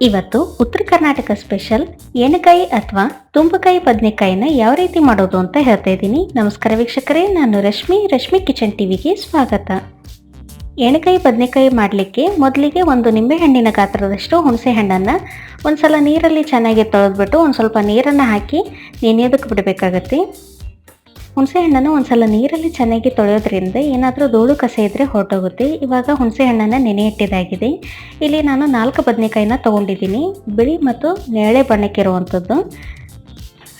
ಇವತ್ತು ಉತ್ತರ ಕರ್ನಾಟಕ ಸ್ಪೆಷಲ್ ಎಣ್ಣೆಕಾಯಿ ಅಥವಾ ತುಂಬಕಾಯಿ ಬದನೆಕಾಯಿನ ಯಾವ ರೀತಿ ಮಾಡೋದು ಅಂತ ಹೇಳ್ತಾ ಇದ್ದೀನಿ. ನಮಸ್ಕಾರ ವೀಕ್ಷಕರೇ, ನಾನು ರಶ್ಮಿ ರಶ್ಮಿ ಕಿಚನ್ ಟಿವಿಗೆ ಸ್ವಾಗತ. ಎಣ್ಣೆಕಾಯಿ ಬದನೆಕಾಯಿ ಮಾಡಲಿಕ್ಕೆ ಮೊದಲಿಗೆ ಒಂದು ನಿಂಬೆಹಣ್ಣಿನ ಗಾತ್ರದಷ್ಟು ಹುಣಸೆ ಹಣ್ಣನ್ನು ಒಂದ್ಸಲ ನೀರಲ್ಲಿ ಚೆನ್ನಾಗಿ ತೊಳೆದ್ಬಿಟ್ಟು ಒಂದು ಸ್ವಲ್ಪ ನೀರನ್ನು ಹಾಕಿ ನೆನೆಯೋದಕ್ಕೆ ಬಿಡಬೇಕಾಗತ್ತೆ. ಹುಣಸೆ ಹಣ್ಣನ್ನು ಒಂದ್ಸಲ ನೀರಲ್ಲಿ ಚೆನ್ನಾಗಿ ತೊಳೆಯೋದ್ರಿಂದ ಏನಾದರೂ ಧೂಳು ಕಸ ಇದ್ದರೆ ಹೊರಟೋಗುತ್ತೆ. ಇವಾಗ ಹುಣಸೆ ಹಣ್ಣನ್ನು ನೆನೆ ಇಟ್ಟಿದ್ದಾಗಿದೆ ಇಲ್ಲಿ ನಾನು ನಾಲ್ಕು ಬದನೆಕಾಯಿನ ತೊಗೊಂಡಿದ್ದೀನಿ. ಬಿಳಿ ಮತ್ತು ನೇರಳೆ ಬಣ್ಣಕ್ಕಿರುವಂಥದ್ದು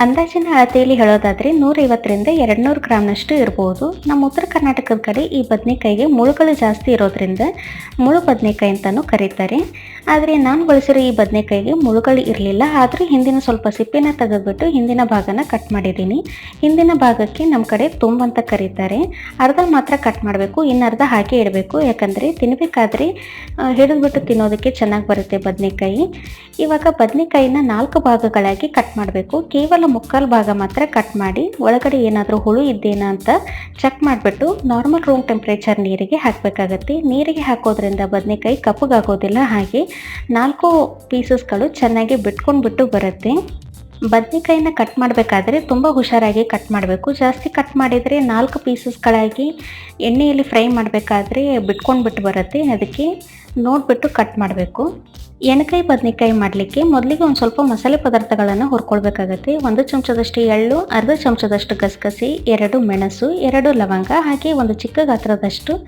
ಅಂದಾಜಿನ ಅಳತೆಯಲ್ಲಿ ಹೇಳೋದಾದರೆ ನೂರೈವತ್ತರಿಂದ ಎರಡು ನೂರು ಗ್ರಾಮ್ನಷ್ಟು ಇರ್ಬೋದು. ನಮ್ಮ ಉತ್ತರ ಕರ್ನಾಟಕದ ಕಡೆ ಈ ಬದನೆಕಾಯಿಗೆ ಮುಳುಗಳು ಜಾಸ್ತಿ ಇರೋದ್ರಿಂದ ಮುಳು ಬದನೆಕಾಯಿ ಅಂತಲೂ ಕರೀತಾರೆ. ಆದರೆ ನಾನು ಬಳಸಿರೋ ಈ ಬದನೆಕಾಯಿಗೆ ಮುಳುಗಳು ಇರಲಿಲ್ಲ. ಆದರೂ ಹಿಂದಿನ ಸ್ವಲ್ಪ ಸಿಪ್ಪೆನ ತೆಗೆದ್ಬಿಟ್ಟು ಹಿಂದಿನ ಭಾಗನ ಕಟ್ ಮಾಡಿದ್ದೀನಿ. ಹಿಂದಿನ ಭಾಗಕ್ಕೆ ನಮ್ಮ ಕಡೆ ತುಂಬಂತ ಕರೀತಾರೆ. ಅರ್ಧ ಮಾತ್ರ ಕಟ್ ಮಾಡಬೇಕು, ಇನ್ನು ಅರ್ಧ ಹಾಗೆ ಇಡಬೇಕು. ಯಾಕಂದರೆ ತಿನ್ನಬೇಕಾದ್ರೆ ಹಿಡಿದ್ಬಿಟ್ಟು ತಿನ್ನೋದಕ್ಕೆ ಚೆನ್ನಾಗಿ ಬರುತ್ತೆ ಬದನೆಕಾಯಿ. ಇವಾಗ ಬದನೆಕಾಯಿನ ನಾಲ್ಕು ಭಾಗಗಳಾಗಿ ಕಟ್ ಮಾಡಬೇಕು. ಕೇವಲ ಮುಕ್ಕಾಲು ಭಾಗ ಮಾತ್ರ ಕಟ್ ಮಾಡಿ, ಒಳಗಡೆ ಏನಾದರೂ ಹುಳು ಇದ್ದೇನಾ ಅಂತ ಚೆಕ್ ಮಾಡಿಬಿಟ್ಟು ನಾರ್ಮಲ್ ರೂಮ್ ಟೆಂಪ್ರೇಚರ್ ನೀರಿಗೆ ಹಾಕಬೇಕಾಗತ್ತೆ. ನೀರಿಗೆ ಹಾಕೋದ್ರಿಂದ ಬದನೆಕಾಯಿ ಕಪ್ಪಗಾಗೋದಿಲ್ಲ, ಹಾಗೆ ನಾಲ್ಕು ಪೀಸಸ್ಗಳು ಚೆನ್ನಾಗಿ ಬಿಟ್ಕೊಂಡ್ಬಿಟ್ಟು ಬರುತ್ತೆ. ಬದನೆಕಾಯಿನ ಕಟ್ ಮಾಡಬೇಕಾದ್ರೆ ತುಂಬ ಹುಷಾರಾಗಿ ಕಟ್ ಮಾಡಬೇಕು. ಜಾಸ್ತಿ ಕಟ್ ಮಾಡಿದರೆ ನಾಲ್ಕು ಪೀಸಸ್ಗಳಾಗಿ ಎಣ್ಣೆಯಲ್ಲಿ ಫ್ರೈ ಮಾಡಬೇಕಾದ್ರೆ ಬಿಟ್ಕೊಂಡ್ಬಿಟ್ಟು ಬರುತ್ತೆ. ಅದಕ್ಕೆ ನೋಡಿಬಿಟ್ಟು ಕಟ್ ಮಾಡಬೇಕು. ಎಣ್ಣೆಕಾಯಿ ಬದನೆಕಾಯಿ ಮಾಡಲಿಕ್ಕೆ ಮೊದಲಿಗೆ ಒಂದು ಸ್ವಲ್ಪ ಮಸಾಲೆ ಪದಾರ್ಥಗಳನ್ನು ಹುರ್ಕೊಳ್ಬೇಕಾಗತ್ತೆ. ಒಂದು ಚಮಚದಷ್ಟು ಎಳ್ಳು, ಅರ್ಧ ಚಮಚದಷ್ಟು ಗಸಗಸೆ, ಎರಡು ಮೆಣಸು, ಎರಡು ಲವಂಗ, ಹಾಗೆ ಒಂದು ಚಿಕ್ಕ ಗಾತ್ರದಷ್ಟು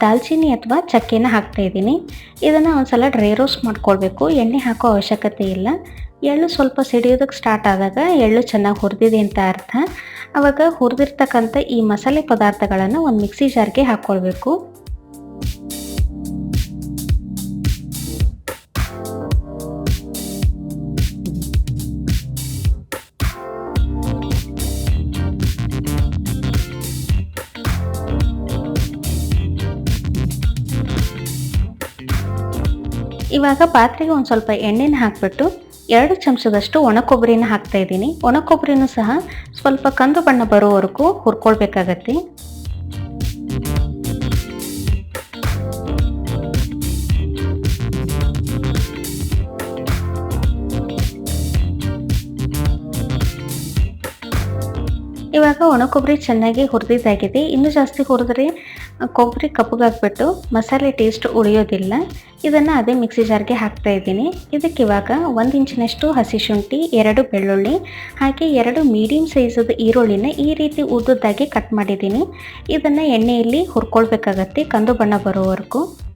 ದಾಲ್ಚಿನ್ನಿ ಅಥವಾ ಚಕ್ಕೆನ ಹಾಕ್ತಾ ಇದ್ದೀನಿ. ಇದನ್ನು ಒಂದ್ಸಲ ಡ್ರೈ ರೋಸ್ಟ್ ಮಾಡ್ಕೊಳ್ಬೇಕು. ಎಣ್ಣೆ ಹಾಕೋ ಅವಶ್ಯಕತೆ ಇಲ್ಲ. ಎಳ್ಳು ಸ್ವಲ್ಪ ಸಿಡಿಯೋದಕ್ಕೆ ಸ್ಟಾರ್ಟ್ ಆದಾಗ ಎಳ್ಳು ಚೆನ್ನಾಗಿ ಹುರಿದಿದೆ ಅಂತ ಅರ್ಥ. ಆವಾಗ ಹುರಿದಿರ್ತಕ್ಕಂಥ ಈ ಮಸಾಲೆ ಪದಾರ್ಥಗಳನ್ನು ಒಂದು ಮಿಕ್ಸಿ ಜಾರ್ಗೆ ಹಾಕ್ಕೊಳ್ಬೇಕು ಇವಾಗ ಪಾತ್ರೆಗೆ ಒಂದು ಸ್ವಲ್ಪ ಎಣ್ಣೆನ ಹಾಕಿಬಿಟ್ಟು ಎರಡು ಚಮಚದಷ್ಟು ಒಣ ಕೊಬ್ಬರಿನ ಹಾಕ್ತಾ ಇದ್ದೀನಿ. ಒಣ ಕೊಬ್ಬರಿನೂ ಸಹ ಸ್ವಲ್ಪ ಕಂದು ಬಣ್ಣ ಬರೋವರೆಗೂ ಹುರ್ಕೊಳ್ಬೇಕಾಗತ್ತೆ. ಇವಾಗ ಒಣ ಕೊಬ್ಬರಿ ಚೆನ್ನಾಗಿ ಹುರಿದಿದ್ದಾಗಿದೆ. ಇನ್ನೂ ಜಾಸ್ತಿ ಹುರಿದ್ರೆ ಕೊಬ್ಬರಿ ಕಪ್ಪಗಾಗ್ಬಿಟ್ಟು ಮಸಾಲೆ ಟೇಸ್ಟ್ ಉಳಿಯೋದಿಲ್ಲ. ಇದನ್ನು ಅದೇ ಮಿಕ್ಸಿ ಜಾರ್ಗೆ ಹಾಕ್ತಾ ಇದ್ದೀನಿ. ಇದಕ್ಕೆ ಇವಾಗ ಒಂದು ಇಂಚಿನಷ್ಟು ಹಸಿ ಶುಂಠಿ, ಎರಡು ಬೆಳ್ಳುಳ್ಳಿ, ಹಾಗೆ ಎರಡು ಮೀಡಿಯಮ್ ಸೈಜದ ಈರುಳ್ಳಿನ ಈ ರೀತಿ ಉದ್ದುದ್ದಾಗಿ ಕಟ್ ಮಾಡಿದ್ದೀನಿ. ಇದನ್ನು ಎಣ್ಣೆಯಲ್ಲಿ ಹುರ್ಕೊಳ್ಬೇಕಾಗತ್ತೆ, ಕಂದು ಬಣ್ಣ ಬರೋವರೆಗೂ.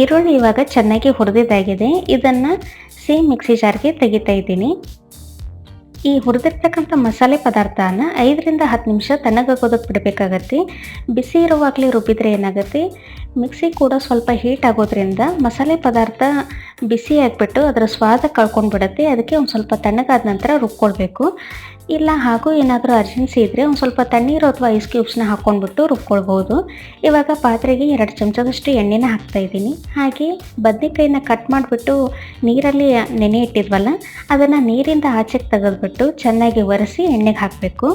ಈರುಳ್ಳಿ ಇವಾಗ ಚೆನ್ನಾಗಿ ಹುರಿದಿದ್ದಾಗಿದೆ. ಇದನ್ನು ಸೇಮ್ ಮಿಕ್ಸಿ ಜಾರ್ಗೆ ತೆಗಿತಾ ಇದ್ದೀನಿ. ಈ ಹುರಿದಿರ್ತಕ್ಕಂಥ ಮಸಾಲೆ ಪದಾರ್ಥನ ಐದರಿಂದ ಹತ್ತು ನಿಮಿಷ ತಣ್ಣಗಾಗೋದಕ್ಕೆ ಬಿಡಬೇಕಾಗತ್ತೆ. ಬಿಸಿ ಇರುವಾಗಲೇ ರುಬ್ಬಿದ್ರೆ ಏನಾಗುತ್ತೆ? ಮಿಕ್ಸಿ ಕೂಡ ಸ್ವಲ್ಪ ಹೀಟ್ ಆಗೋದ್ರಿಂದ ಮಸಾಲೆ ಪದಾರ್ಥ ಬಿಸಿ ಆಗಿಬಿಟ್ಟು ಅದರ ಸ್ವಾದ ಕಳ್ಕೊಂಡು ಬಿಡುತ್ತೆ ಅದಕ್ಕೆ ಒಂದು ಸ್ವಲ್ಪ ತಣ್ಣಗಾದ ನಂತರ ರುಬ್ಕೊಳ್ಬೇಕು. ಇಲ್ಲ, ಹಾಗೂ ಏನಾದರೂ ಅರ್ಜೆನ್ಸಿ ಇದ್ದರೆ ಒಂದು ಸ್ವಲ್ಪ ತಣ್ಣೀರು ಅಥವಾ ಐಸ್ ಕ್ಯೂಬ್ಸ್ನ ಹಾಕ್ಕೊಂಡ್ಬಿಟ್ಟು ರುಬ್ಕೊಳ್ಬೋದು. ಇವಾಗ ಪಾತ್ರೆಗೆ ಎರಡು ಚಮಚದಷ್ಟು ಎಣ್ಣೆನ ಹಾಕ್ತಾ ಇದ್ದೀನಿ. ಹಾಗೆ ಬದನೆಕಾಯಿನ ಕಟ್ ಮಾಡಿಬಿಟ್ಟು ನೀರಲ್ಲಿ ನೆನೆ ಇಟ್ಟಿದ್ವಲ್ಲ, ಅದನ್ನು ನೀರಿಂದ ಆಚೆಗೆ ತೆಗೆದುಬಿಟ್ಟು ಚೆನ್ನಾಗಿ ಒರೆಸಿ ಎಣ್ಣೆಗೆ ಹಾಕಬೇಕು.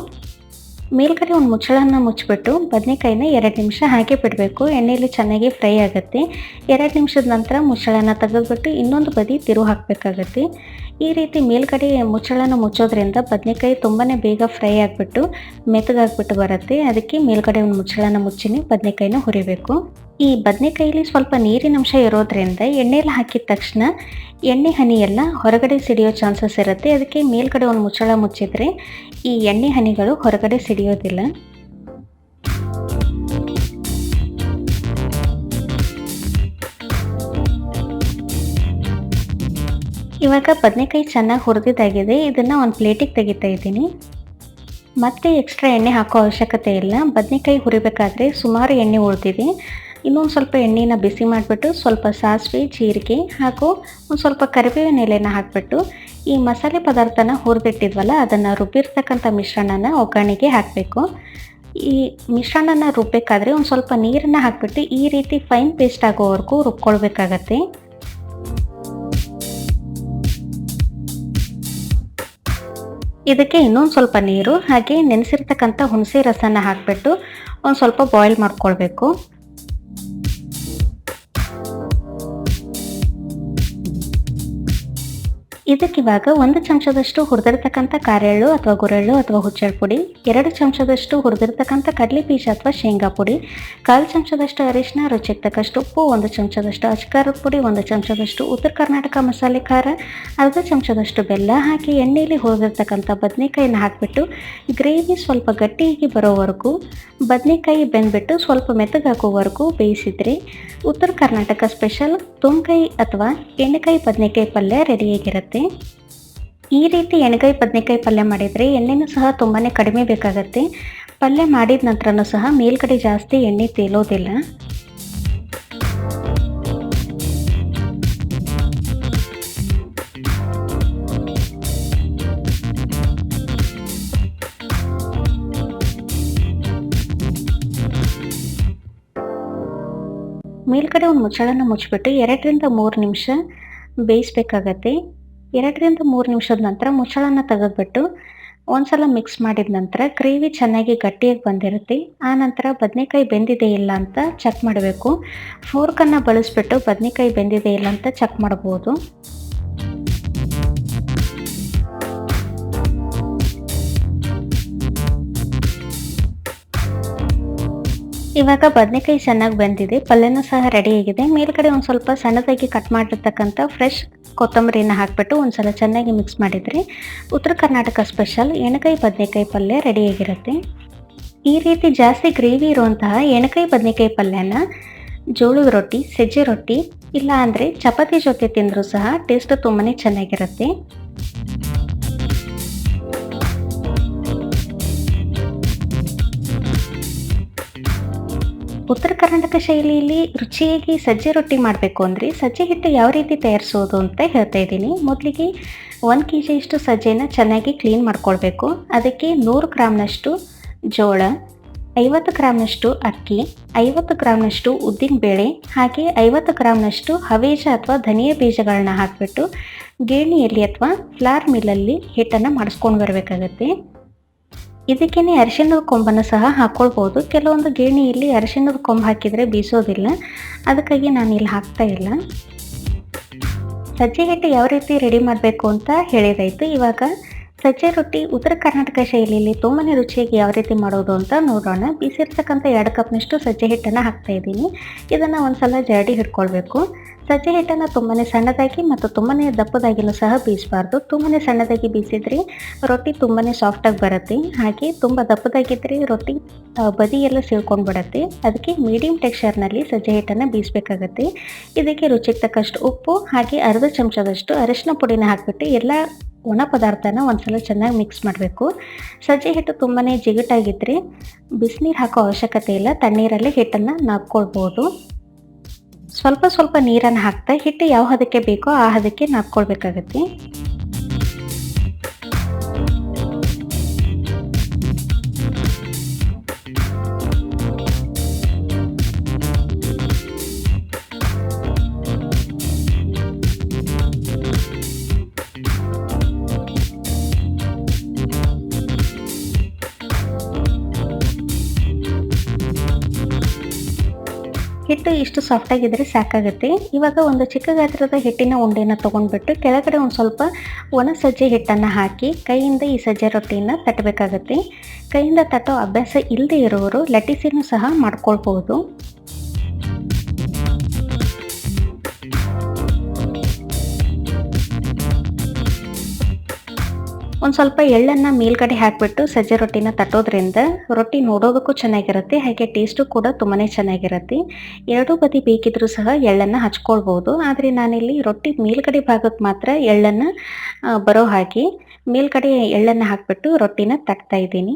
ಮೇಲ್ಗಡೆ ಒಂದು ಮುಚ್ಚಳನ್ನು ಮುಚ್ಚಿಬಿಟ್ಟು ಬದನೆಕಾಯಿನ ಎರಡು ನಿಮಿಷ ಹಾಗೆ ಬಿಡಬೇಕು. ಎಣ್ಣೆಯಲ್ಲಿ ಚೆನ್ನಾಗಿ ಫ್ರೈ ಆಗುತ್ತೆ. ಎರಡು ನಿಮಿಷದ ನಂತರ ಮುಚ್ಚಳನ ತೆಗೆದ್ಬಿಟ್ಟು ಇನ್ನೊಂದು ಬದಿ ತಿರು ಹಾಕಬೇಕಾಗತ್ತೆ. ಈ ರೀತಿ ಮೇಲ್ಗಡೆ ಮುಚ್ಚಳನ ಮುಚ್ಚೋದ್ರಿಂದ ಬದನೆಕಾಯಿ ತುಂಬಾ ಬೇಗ ಫ್ರೈ ಆಗಿಬಿಟ್ಟು ಮೆತ್ತಗಾಗ್ಬಿಟ್ಟು ಬರುತ್ತೆ. ಅದಕ್ಕೆ ಮೇಲ್ಗಡೆ ಒಂದು ಮುಚ್ಚಳನ ಮುಚ್ಚಿನಿ ಬದನೆಕಾಯಿನ ಹುರಿಬೇಕು. ಈ ಬದನೆಕಾಯಿಲಿ ಸ್ವಲ್ಪ ನೀರಿನ ಅಂಶ ಇರೋದ್ರಿಂದ ಎಣ್ಣೆಯಲ್ಲಿ ಹಾಕಿದ ತಕ್ಷಣ ಎಣ್ಣೆ ಹನಿ ಎಲ್ಲ ಹೊರಗಡೆ ಸಿಡಿಯೋ ಚಾನ್ಸಸ್ ಇರುತ್ತೆ. ಅದಕ್ಕೆ ಮೇಲ್ಗಡೆ ಒಂದು ಮುಚ್ಚಳ ಮುಚ್ಚಿದರೆ ಈ ಎಣ್ಣೆ ಹನಿಗಳು ಹೊರಗಡೆ ಸಿಡಿಯೋದಿಲ್ಲ. ಇವಾಗ ಬದನೆಕಾಯಿ ಚೆನ್ನಾಗಿ ಹುರಿದಿದ್ದಾಗಿದೆ ಇದನ್ನು ಒಂದು ಪ್ಲೇಟಿಗೆ ತೆಗಿತಾ ಇದ್ದೀನಿ. ಮತ್ತೆ ಎಕ್ಸ್ಟ್ರಾ ಎಣ್ಣೆ ಹಾಕೋ ಅವಶ್ಯಕತೆ ಇಲ್ಲ. ಬದನೆಕಾಯಿ ಹುರಿಬೇಕಾದ್ರೆ ಸುಮಾರು ಎಣ್ಣೆ ಉಳಿದಿದೆ. ಇನ್ನೊಂದು ಸ್ವಲ್ಪ ಎಣ್ಣೆನ ಬಿಸಿ ಮಾಡಿಬಿಟ್ಟು ಸ್ವಲ್ಪ ಸಾಸಿವೆ, ಜೀರಿಗೆ ಹಾಗೂ ಒಂದು ಸ್ವಲ್ಪ ಕರಿಬೇವಿನ ಎಲೆನ ಹಾಕಿಬಿಟ್ಟು ಈ ಮಸಾಲೆ ಪದಾರ್ಥನ ಹುರಿದಿಟ್ಟಿದ್ವಲ್ಲ, ಅದನ್ನು ರುಬ್ಬಿರ್ತಕ್ಕಂಥ ಮಿಶ್ರಣನ ಒಗ್ಗರಣೆಗೆ ಹಾಕಬೇಕು. ಈ ಮಿಶ್ರಣನ ರುಬ್ಬಬೇಕಾದ್ರೆ ಒಂದು ಸ್ವಲ್ಪ ನೀರನ್ನು ಹಾಕಿಬಿಟ್ಟು ಈ ರೀತಿ ಫೈನ್ ಪೇಸ್ಟ್ ಆಗೋವರೆಗೂ ರುಬ್ಕೊಳ್ಬೇಕಾಗತ್ತೆ. ಇದಕ್ಕೆ ಇನ್ನೊಂದು ಸ್ವಲ್ಪ ನೀರು ಹಾಗೆ ನೆನೆಸಿರ್ತಕ್ಕಂಥ ಹುಣಸೆ ರಸನ ಹಾಕಿಬಿಟ್ಟು ಒಂದು ಸ್ವಲ್ಪ ಬಾಯ್ಲ್ ಮಾಡ್ಕೊಳ್ಬೇಕು. ಇದಕ್ಕಿವಾಗ ಒಂದು ಚಮಚದಷ್ಟು ಹುರಿದಿರ್ತಕ್ಕಂಥ ಕಾರೆಳ್ಳು ಅಥವಾ ಗುರೆಳ್ಳು ಅಥವಾ ಹುಚ್ಚೆಳ್ಳು ಪುಡಿ, ಎರಡು ಚಮಚದಷ್ಟು ಹುರಿದಿರ್ತಕ್ಕಂಥ ಕಡಲೆ ಬೀಜ ಅಥವಾ ಶೇಂಗಾ ಪುಡಿ, ಕಾಲು ಚಮಚದಷ್ಟು ಅರಿಶಿನ ರುಚಿಗೆ ತಕ್ಕಷ್ಟು ಉಪ್ಪು, ಒಂದು ಚಮಚದಷ್ಟು ಅಚ್ಕಾರದ ಪುಡಿ, ಒಂದು ಚಮಚದಷ್ಟು ಉತ್ತರ ಕರ್ನಾಟಕ ಮಸಾಲೆ ಖಾರ, ಅರ್ಧ ಚಮಚದಷ್ಟು ಬೆಲ್ಲ ಹಾಕಿ ಎಣ್ಣೆಯಲ್ಲಿ ಹುರಿದಿರ್ತಕ್ಕಂಥ ಬದನೆಕಾಯಿನ ಹಾಕಿಬಿಟ್ಟು ಗ್ರೇವಿ ಸ್ವಲ್ಪ ಗಟ್ಟಿಯಾಗಿ ಬರೋವರೆಗೂ, ಬದನೆಕಾಯಿ ಬೆಂದ್ಬಿಟ್ಟು ಸ್ವಲ್ಪ ಮೆತ್ತಗಾಕೋವರೆಗೂ ಬೇಯಿಸಿದ್ರಿ ಉತ್ತರ ಕರ್ನಾಟಕ ಸ್ಪೆಷಲ್ ತುಮ್ಕಾಯಿ ಅಥವಾ ಎಣ್ಣೆಕಾಯಿ ಬದನೆಕಾಯಿ ಪಲ್ಯ ರೆಡಿಯಾಗಿರುತ್ತೆ ಈ ರೀತಿ ಎಣ್ಗಾಯಿ ಬದನೆಕಾಯಿ ಪಲ್ಯ ಮಾಡಿದರೆ ಎಣ್ಣೆನೂ ಸಹ ತುಂಬಾ ಕಡಿಮೆ ಬೇಕಾಗತ್ತೆ. ಪಲ್ಯ ಮಾಡಿದ ನಂತರನೂ ಸಹ ಮೇಲ್ಗಡೆ ಜಾಸ್ತಿ ಎಣ್ಣೆ ತೇಲೋದಿಲ್ಲ. ಮೇಲ್ಗಡೆ ಒಂದು ಮುಚ್ಚಳನ ಮುಚ್ಚಿಬಿಟ್ಟು ಎರಡರಿಂದ ಮೂರು ನಿಮಿಷ ಬೇಯಿಸ್ಬೇಕಾಗತ್ತೆ. ಎರಡರಿಂದ ಮೂರು ನಿಮಿಷದ ನಂತರ ಮುಚ್ಚಳನ ತೆಗೆದ್ಬಿಟ್ಟು ಒಂದ್ಸಲ ಮಿಕ್ಸ್ ಮಾಡಿದ ನಂತರ ಗ್ರೇವಿ ಚೆನ್ನಾಗಿ ಗಟ್ಟಿಯಾಗಿ ಬಂದಿರುತ್ತೆ. ಆ ನಂತರ ಬದನೆಕಾಯಿ ಬೆಂದಿದೆ ಇಲ್ಲ ಅಂತ ಚೆಕ್ ಮಾಡಬೇಕು. ಫೋರ್ಕನ್ನು ಬಳಸಿಬಿಟ್ಟು ಬದನೆಕಾಯಿ ಬೆಂದಿದೆ ಇಲ್ಲ ಅಂತ ಚೆಕ್ ಮಾಡ್ಬೋದು. ಇವಾಗ ಬದನೆಕಾಯಿ ಚೆನ್ನಾಗಿ ಬಂದಿದೆ, ಪಲ್ಯನೂ ಸಹ ರೆಡಿಯಾಗಿದೆ ಮೇಲ್ಗಡೆ ಒಂದು ಸ್ವಲ್ಪ ಸಣ್ಣದಾಗಿ ಕಟ್ ಮಾಡಿರ್ತಕ್ಕಂಥ ಫ್ರೆಶ್ ಕೊತ್ತಂಬರಿನ ಹಾಕಿಬಿಟ್ಟು ಒಂದ್ಸಲ ಚೆನ್ನಾಗಿ ಮಿಕ್ಸ್ ಮಾಡಿದರೆ ಉತ್ತರ ಕರ್ನಾಟಕ ಸ್ಪೆಷಲ್ ಎಣ್ಣೆಕಾಯಿ ಬದನೆಕಾಯಿ ಪಲ್ಯ ರೆಡಿಯಾಗಿರುತ್ತೆ ಈ ರೀತಿ ಜಾಸ್ತಿ ಗ್ರೇವಿ ಇರುವಂತಹ ಎಣಕಾಯಿ ಬದನೆಕಾಯಿ ಪಲ್ಯನ ಜೋಳದ ರೊಟ್ಟಿ, ಸಜ್ಜೆ ರೊಟ್ಟಿ ಇಲ್ಲ ಅಂದರೆ ಚಪಾತಿ ಜೊತೆ ತಿಂದರೂ ಸಹ ಟೇಸ್ಟ್ ತುಂಬಾ ಚೆನ್ನಾಗಿರುತ್ತೆ. ಉತ್ತರ ಕರ್ನಾಟಕ ಶೈಲಿಯಲ್ಲಿ ರುಚಿಯಾಗಿ ಸಜ್ಜೆ ರೊಟ್ಟಿ ಮಾಡಬೇಕು ಅಂದರೆ ಸಜ್ಜೆ ಹಿಟ್ಟು ಯಾವ ರೀತಿ ತಯಾರಿಸೋದು ಅಂತ ಹೇಳ್ತಾ ಇದ್ದೀನಿ. ಮೊದಲಿಗೆ ಒಂದು ಕೆ ಜಿಯಷ್ಟು ಸಜ್ಜೆನ ಚೆನ್ನಾಗಿ ಕ್ಲೀನ್ ಮಾಡ್ಕೊಳ್ಬೇಕು. ಅದಕ್ಕೆ ನೂರು ಗ್ರಾಮ್ನಷ್ಟು ಜೋಳ, ಐವತ್ತು ಗ್ರಾಮ್ನಷ್ಟು ಅಕ್ಕಿ, ಐವತ್ತು ಗ್ರಾಮ್ನಷ್ಟು ಉದ್ದಿನ ಬೇಳೆ, ಹಾಗೆ ಐವತ್ತು ಗ್ರಾಮ್ನಷ್ಟು ಹವೇಜ ಅಥವಾ ಧನಿಯಾ ಬೀಜಗಳನ್ನ ಹಾಕಿಬಿಟ್ಟು ಗೇಣಿಯಲ್ಲಿ ಅಥವಾ ಫ್ಲಾರ್ ಮಿಲ್ಲಲ್ಲಿ ಹಿಟ್ಟನ್ನು ಮಾಡಿಸ್ಕೊಂಡು ಬರಬೇಕಾಗತ್ತೆ. ಇದಕ್ಕೇನೆ ಅರಿಶಿಣದ ಕೊಂಬನ್ನು ಸಹ ಹಾಕ್ಕೊಳ್ಬೋದು ಕೆಲವೊಂದು ಗೇಣಿಯಲ್ಲಿ ಅರಿಶಿಣದ ಕೊಂಬು ಹಾಕಿದರೆ ಬೀಸೋದಿಲ್ಲ. ಅದಕ್ಕಾಗಿ ನಾನು ಇಲ್ಲಿ ಹಾಕ್ತಾ ಇಲ್ಲ. ಸಜ್ಜೆ ಹಿಟ್ಟು ಯಾವ ರೀತಿ ರೆಡಿ ಮಾಡಬೇಕು ಅಂತ ಹೇಳಿದಾಯಿತು. ಇವಾಗ ಸಜ್ಜೆ ರೊಟ್ಟಿ ಉತ್ತರ ಕರ್ನಾಟಕ ಶೈಲಿಯಲ್ಲಿ ತುಂಬಾ ರುಚಿಯಾಗಿ ಯಾವ ರೀತಿ ಮಾಡೋದು ಅಂತ ನೋಡೋಣ. ಬಿಸಿರ್ತಕ್ಕಂಥ ಎರಡು ಕಪ್ನಷ್ಟು ಸಜ್ಜೆ ಹಿಟ್ಟನ್ನು ಹಾಕ್ತಾ ಇದ್ದೀನಿ. ಇದನ್ನು ಒಂದ್ಸಲ ಜರಡಿ ಹಿಡ್ಕೊಳ್ಬೇಕು. ಸಜ್ಜೆ ಹಿಟ್ಟನ್ನು ತುಂಬನೇ ಸಣ್ಣದಾಗಿ ಮತ್ತು ತುಂಬನೇ ದಪ್ಪದಾಗಿನೂ ಸಹ ಬೀಸಬಾರ್ದು. ತುಂಬನೇ ಸಣ್ಣದಾಗಿ ಬೀಸಿದ್ರೆ ರೊಟ್ಟಿ ತುಂಬಾ ಸಾಫ್ಟಾಗಿ ಬರುತ್ತೆ. ಹಾಗೆ ತುಂಬ ದಪ್ಪದಾಗಿದ್ದರೆ ರೊಟ್ಟಿ ಬದಿಯೆಲ್ಲ ಎಲ್ಲ ಬಿಡುತ್ತೆ ಅದಕ್ಕೆ ಮೀಡಿಯಂ ಟೆಕ್ಸ್ಚರ್ನಲ್ಲಿ ಸಜ್ಜೆ ಹಿಟ್ಟನ್ನು ಬೀಸಬೇಕಾಗತ್ತೆ. ಇದಕ್ಕೆ ರುಚಿಗೆ ತಕ್ಕಷ್ಟು ಉಪ್ಪು, ಹಾಗೆ ಅರ್ಧ ಚಮಚದಷ್ಟು ಅರಿಶಿನ ಪುಡಿನ ಹಾಕಿಬಿಟ್ಟು ಎಲ್ಲ ಒಣ ಪದಾರ್ಥನ ಒಂದ್ಸಲ ಚೆನ್ನಾಗಿ ಮಿಕ್ಸ್ ಮಾಡಬೇಕು. ಸಜ್ಜೆ ಹಿಟ್ಟು ತುಂಬಾ ಜಿಗಟಾಗಿದ್ದರೆ ಬಿಸಿನೀರು ಹಾಕೋ ಅವಶ್ಯಕತೆ ಇಲ್ಲ. ತಣ್ಣೀರಲ್ಲೇ ಹಿಟ್ಟನ್ನು ನಾದ್ಕೊಳ್ಬೋದು. ಸ್ವಲ್ಪ ಸ್ವಲ್ಪ ನೀರನ್ನು ಹಾಕ್ತಾ ಹಿಟ್ಟು ಯಾವ ಹದಕ್ಕೆ ಬೇಕೋ ಆ ಹದಕ್ಕೆ ನಾದ್ಕೊಳ್ಬೇಕಾಗತ್ತೆ. ಹಿಟ್ಟು ಇಷ್ಟು ಸಾಫ್ಟಾಗಿದ್ದರೆ ಸಾಕಾಗುತ್ತೆ. ಇವಾಗ ಒಂದು ಚಿಕ್ಕ ಗಾತ್ರದ ಹಿಟ್ಟಿನ ಉಂಡೆನ ತೊಗೊಂಡ್ಬಿಟ್ಟು ಕೆಳಗಡೆ ಒಂದು ಸ್ವಲ್ಪ ಒಣ ಸಜ್ಜೆ ಹಿಟ್ಟನ್ನು ಹಾಕಿ ಕೈಯಿಂದ ಈ ಸಜ್ಜೆ ರೊಟ್ಟಿಯನ್ನು ತಟ್ಟಬೇಕಾಗತ್ತೆ ಕೈಯಿಂದ ತಟ್ಟೋ ಅಭ್ಯಾಸ ಇಲ್ಲದೆ ಇರೋರು ಲಟ್ಟಿಸಿನೂ ಸಹ ಮಾಡ್ಕೊಳ್ಬೋದು. ಒಂದು ಸ್ವಲ್ಪ ಎಳ್ಳನ್ನು ಮೇಲ್ಗಡೆ ಹಾಕಿಬಿಟ್ಟು ಸಜ್ಜೆ ರೊಟ್ಟಿನ ತಟ್ಟೋದ್ರಿಂದ ರೊಟ್ಟಿ ನೋಡೋದಕ್ಕೂ ಚೆನ್ನಾಗಿರುತ್ತೆ, ಹಾಗೆ ಟೇಸ್ಟು ಕೂಡ ತುಂಬಾ ಚೆನ್ನಾಗಿರುತ್ತೆ. ಎರಡೂ ಬದಿ ಬೇಕಿದ್ರೂ ಸಹ ಎಳ್ಳನ್ನು ಹಚ್ಕೊಳ್ಬೋದು. ಆದರೆ ನಾನಿಲ್ಲಿ ರೊಟ್ಟಿ ಮೇಲ್ಗಡೆ ಭಾಗಕ್ಕೆ ಮಾತ್ರ ಎಳ್ಳನ್ನು ಬರೋ ಹಾಗೆ ಮೇಲ್ಗಡೆ ಎಳ್ಳನ್ನು ಹಾಕಿಬಿಟ್ಟು ರೊಟ್ಟಿನ ತಟ್ತಾ ಇದ್ದೀನಿ.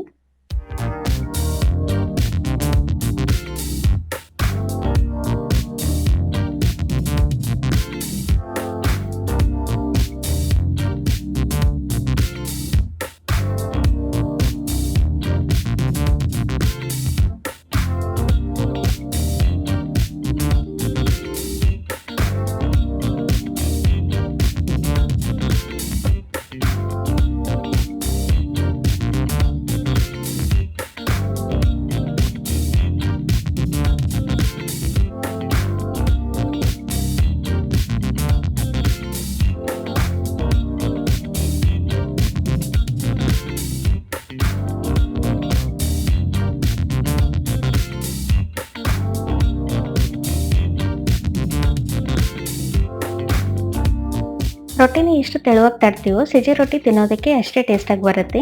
ರೊಟ್ಟಿನ ಎಷ್ಟು ತೆಳುವಾಗಿ ತಡ್ತೀವೋ ಸಿಜಿ ರೊಟ್ಟಿ ತಿನ್ನೋದಕ್ಕೆ ಅಷ್ಟೇ ಟೇಸ್ಟಾಗಿ ಬರುತ್ತೆ.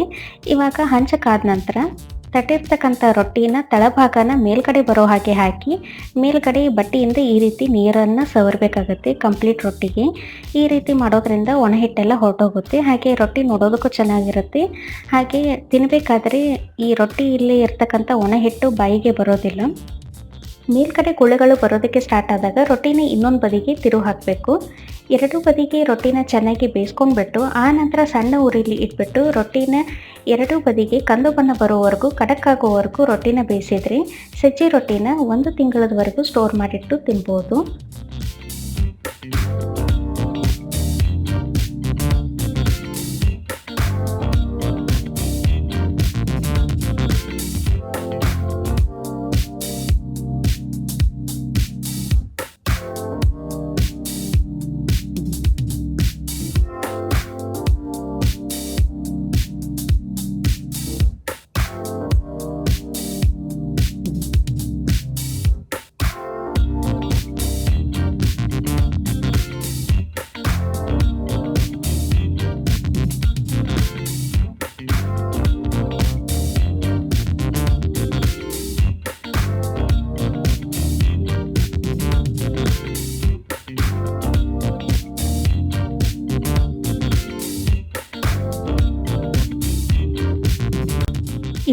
ಇವಾಗ ಹಂಚಕ್ಕಾದ ನಂತರ ತಟ್ಟಿರ್ತಕ್ಕಂಥ ರೊಟ್ಟಿನ ತಳಭಾಗನ ಮೇಲ್ಗಡೆ ಬರೋ ಹಾಗೆ ಹಾಕಿ ಮೇಲ್ಗಡೆ ಬಟ್ಟೆಯಿಂದ ಈ ರೀತಿ ನೀರನ್ನು ಸವರಬೇಕಾಗುತ್ತೆ ಕಂಪ್ಲೀಟ್ ರೊಟ್ಟಿಗೆ. ಈ ರೀತಿ ಮಾಡೋದ್ರಿಂದ ಒಣ ಹಿಟ್ಟೆಲ್ಲ ಹೊರಟೋಗುತ್ತೆ. ಹಾಗೆ ರೊಟ್ಟಿ ನೋಡೋದಕ್ಕೂ ಚೆನ್ನಾಗಿರುತ್ತೆ. ಹಾಗೆ ತಿನ್ನಬೇಕಾದ್ರೆ ಈ ರೊಟ್ಟಿ ಇಲ್ಲಿ ಇರ್ತಕ್ಕಂಥ ಒಣ ಹಿಟ್ಟು ಬಾಯಿಗೆ ಬರೋದಿಲ್ಲ. ಮೇಲ್ಗಡೆ ಗುಳೆಗಳು ಬರೋದಕ್ಕೆ ಸ್ಟಾರ್ಟ್ ಆದಾಗ ರೊಟ್ಟಿನ ಇನ್ನೊಂದು ಬದಿಗೆ ತಿರು ಹಾಕಬೇಕು. ಎರಡು ಬದಿಗೆ ರೊಟ್ಟಿನ ಚೆನ್ನಾಗಿ ಬೇಯಿಸ್ಕೊಂಡ್ಬಿಟ್ಟು, ಆ ನಂತರ ಸಣ್ಣ ಉರಿಲಿ ಇಟ್ಬಿಟ್ಟು ರೊಟ್ಟಿನ ಎರಡು ಬದಿಗೆ ಕಂದು ಬಣ್ಣ ಬರೋವರೆಗೂ ಖಡಕ್ ಆಗೋವರೆಗೂ ರೊಟ್ಟಿನ ಬೇಯಿಸಿದ್ರೆ ಸಜ್ಜೆ ರೊಟ್ಟಿನ ಒಂದು ತಿಂಗಳದವರೆಗೂ ಸ್ಟೋರ್ ಮಾಡಿಟ್ಟು ತಿನ್ಬೋದು.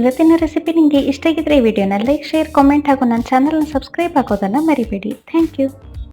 ಇವತ್ತಿನ ರೆಸಿಪಿ ನಿಮಗೆ ಇಷ್ಟ ಆಗಿದ್ರೆ ವಿಡಿಯೋನ ಲೈಕ್ ಶೇರ್ ಕಾಮೆಂಟ್ ಹಾಗೂ ನನ್ನ ಚಾನಲ್ನ ಸಬ್ಸ್ಕ್ರೈಬ್ ಆಗೋದನ್ನು ಮರಿಬೇಡಿ. Thank you